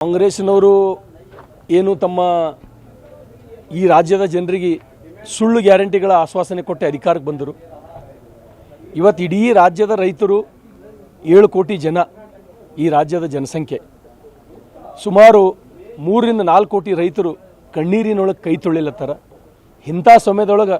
ಕಾಂಗ್ರೆಸ್ನವರು ಏನು ತಮ್ಮ ಈ ರಾಜ್ಯದ ಜನರಿಗೆ ಸುಳ್ಳು ಗ್ಯಾರಂಟಿಗಳ ಆಶ್ವಾಸನೆ ಕೊಟ್ಟು ಅಧಿಕಾರಕ್ಕೆ ಬಂದರು. ಇವತ್ತು ಇಡೀ ರಾಜ್ಯದ ರೈತರು ಏಳು ಕೋಟಿ ಜನ ಈ ರಾಜ್ಯದ ಜನಸಂಖ್ಯೆ. ಸುಮಾರು ಮೂರರಿಂದ ನಾಲ್ಕು ಕೋಟಿ ರೈತರು ಕಣ್ಣೀರಿನೊಳಗೆ ಕೈ ತೊಳಿಲತ್ತಾರ ಇಂಥ ಸಮಯದೊಳಗೆ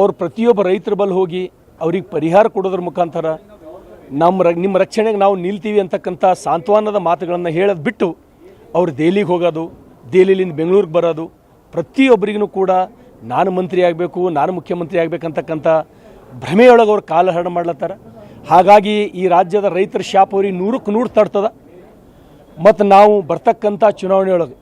ಅವ್ರು ಪ್ರತಿಯೊಬ್ಬ ರೈತರ ಬಲ್ಲಿ ಹೋಗಿ ಅವ್ರಿಗೆ ಪರಿಹಾರ ಕೊಡೋದ್ರ ಮುಖಾಂತರ ನಮ್ಮ ನಿಮ್ಮ ರಕ್ಷಣೆಗೆ ನಾವು ನಿಲ್ತೀವಿ ಅಂತಕ್ಕಂಥ ಸಾಂತ್ವನದ ಮಾತುಗಳನ್ನು ಹೇಳೋದು ಬಿಟ್ಟು ಅವ್ರು ದೆಹಲಿಗೆ ಹೋಗೋದು ದೆಹಲಿಯಿಂದ ಬೆಂಗಳೂರಿಗೆ ಬರೋದು ಪ್ರತಿಯೊಬ್ಬರಿಗೂ ಕೂಡ ನಾನು ಮಂತ್ರಿ ಆಗಬೇಕು, ನಾನು ಮುಖ್ಯಮಂತ್ರಿ ಆಗಬೇಕಂತಕ್ಕಂಥ ಭ್ರಮೆಯೊಳಗೆ ಅವ್ರು ಕಾಲಹರಣ ಮಾಡ್ಲತ್ತಾರ. ಹಾಗಾಗಿ ಈ ರಾಜ್ಯದ ರೈತರ ಶಾಪ್ ಅವ್ರಿಗೆ ನೂರಕ್ಕೆ ನೂರು ತಡ್ತದ. ಮತ್ತು ನಾವು ಬರ್ತಕ್ಕಂಥ ಚುನಾವಣೆಯೊಳಗೆ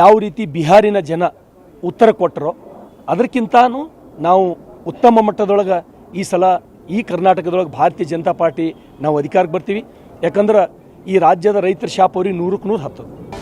ಯಾವ ರೀತಿ ಬಿಹಾರಿನ ಜನ ಉತ್ತರ ಕೊಟ್ಟರೋ ಅದಕ್ಕಿಂತನೂ ನಾವು ಉತ್ತಮ ಮಟ್ಟದೊಳಗೆ ಈ ಸಲ ಈ ಕರ್ನಾಟಕದೊಳಗೆ ಭಾರತೀಯ ಜನತಾ ಪಾರ್ಟಿ ನಾವು ಅಧಿಕಾರಕ್ಕೆ ಬರ್ತೀವಿ. ಯಾಕಂದ್ರೆ ಈ ರಾಜ್ಯದ ರೈತರ ಶಾಪ ಅವ್ರಿಗೆ ನೂರಕ್ಕೆ ನೂರು ಹತ್ತದ.